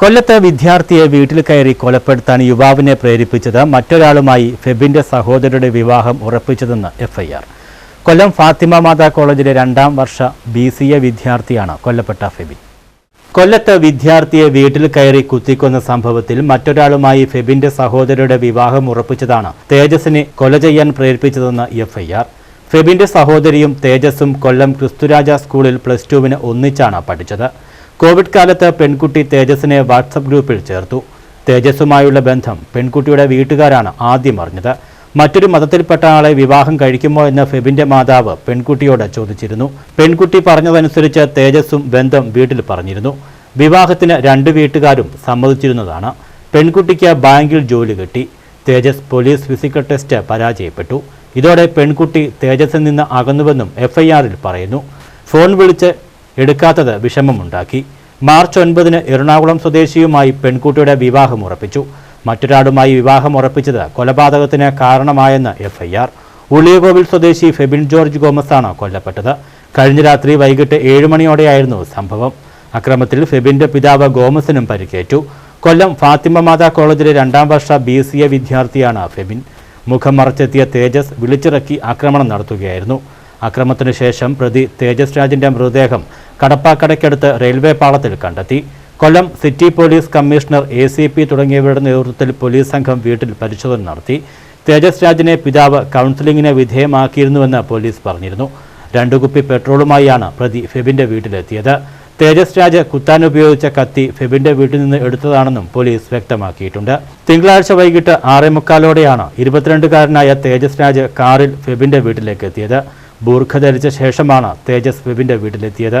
കൊല്ലത്തെ വിദ്യാർത്ഥിയെ വീട്ടിൽ കയറി കൊലപ്പെടുത്താൻ യുവാവിനെ പ്രേരിപ്പിച്ചത് മറ്റൊരാളുമായി ഫെബിന്റെ സഹോദരിയുടെ വിവാഹം ഉറപ്പിച്ചതെന്ന് എഫ്ഐആർ. കൊല്ലം ഫാത്തിമ മാതാ കോളേജിലെ രണ്ടാം വർഷ ബി സി എ വിദ്യാർത്ഥിയാണ് കൊല്ലപ്പെട്ട ഫെബിൻ കൊല്ലത്ത് വിദ്യാർത്ഥിയെ വീട്ടിൽ കയറി കുത്തിക്കൊന്ന സംഭവത്തിൽ മറ്റൊരാളുമായി ഫെബിന്റെ സഹോദരിയുടെ വിവാഹം ഉറപ്പിച്ചതാണ് തേജസിനെ കൊല ചെയ്യാൻ പ്രേരിപ്പിച്ചതെന്ന് എഫ്ഐആർ. ഫെബിന്റെ സഹോദരിയും തേജസും കൊല്ലം ക്രിസ്തുരാജ സ്കൂളിൽ പ്ലസ് ടുവിന് ഒന്നിച്ചാണ് പഠിച്ചത്. കോവിഡ് കാലത്ത് പെൺകുട്ടി തേജസിനെ വാട്സപ്പ് ഗ്രൂപ്പിൽ ചേർത്തു. തേജസ്സുമായുള്ള ബന്ധം പെൺകുട്ടിയുടെ വീട്ടുകാരാണ് ആദ്യം അറിഞ്ഞത്. മറ്റൊരു മതത്തിൽപ്പെട്ട ആളെ വിവാഹം കഴിക്കുമോ എന്ന് ഫെബിന്റെ മാതാവ് പെൺകുട്ടിയോട് ചോദിച്ചിരുന്നു. പെൺകുട്ടി പറഞ്ഞതനുസരിച്ച് തേജസ്സും ബന്ധം വീട്ടിൽ പറഞ്ഞിരുന്നു. വിവാഹത്തിന് രണ്ട് വീട്ടുകാരും സമ്മതിച്ചിരുന്നതാണ്. പെൺകുട്ടിക്ക് ബാങ്കിൽ ജോലി കിട്ടി. തേജസ് പോലീസ് ഫിസിക്കൽ ടെസ്റ്റ് പരാജയപ്പെട്ടു. ഇതോടെ പെൺകുട്ടി തേജസിൽ നിന്ന് അകന്നുവെന്നും എഫ്ഐആറിൽ പറയുന്നു. ഫോൺ വിളിച്ച് എടുക്കാത്തത് വിഷമമുണ്ടാക്കി. മാർച്ച് ഒൻപതിന് എറണാകുളം സ്വദേശിയുമായി പെൺകുട്ടിയുടെ വിവാഹം ഉറപ്പിച്ചു. മറ്റൊരാളുമായി വിവാഹം ഉറപ്പിച്ചത് കൊലപാതകത്തിന് കാരണമായെന്ന് എഫ്ഐആർ. ഉളിയകോവിൽ സ്വദേശി ഫെബിൻ ജോർജ് ഗോമസാണ് കൊല്ലപ്പെട്ടത്. കഴിഞ്ഞ രാത്രി വൈകിട്ട് ഏഴ് മണിയോടെയായിരുന്നു സംഭവം. അക്രമത്തിൽ ഫെബിന്റെ പിതാവ് ഗോമസിനും പരിക്കേറ്റു. കൊല്ലം ഫാത്തിമ മാതാ കോളേജിലെ രണ്ടാം വർഷ ബി സി എ വിദ്യാർത്ഥിയാണ് ഫെബിൻ. മുഖം മറച്ചെത്തിയ തേജസ് വിളിച്ചിറക്കി ആക്രമണം നടത്തുകയായിരുന്നു. അക്രമത്തിനു ശേഷം പ്രതി തേജസ് രാജിന്റെ മൃതദേഹം കടപ്പാക്കടയ്ക്കടുത്ത് റെയിൽവേ പാളത്തിൽ കണ്ടെത്തി. Kollam city police commissioner A C P തുടങ്ങിയവരുടെ നേതൃത്വത്തിൽ പോലീസ് സംഘം വീട്ടിൽ പരിശോധന നടത്തി. തേജസ് രാജിനെ പിതാവ് കൗൺസിലിംഗിന് വിധേയമാക്കിയിരുന്നുവെന്ന് പോലീസ് പറഞ്ഞിരുന്നു. രണ്ടു കുപ്പി പെട്രോളുമായാണ് പ്രതി ഫെബിന്റെ വീട്ടിലെത്തിയത്. തേജസ് രാജ് കുത്താൻ ഉപയോഗിച്ച കത്തി ഫെബിന്റെ വീട്ടിൽ നിന്ന് എടുത്തതാണെന്നും പോലീസ് വ്യക്തമാക്കിയിട്ടുണ്ട്. തിങ്കളാഴ്ച വൈകിട്ട് ആറേ മുക്കാലോടെയാണ് ഇരുപത്തിരണ്ടുകാരനായ തേജസ് രാജ് കാറിൽ ഫെബിന്റെ വീട്ടിലേക്ക് എത്തിയത്. ബൂർഖ ധരിച്ച ശേഷമാണ് തേജസ് ഫെബിന്റെ വീട്ടിലെത്തിയത്.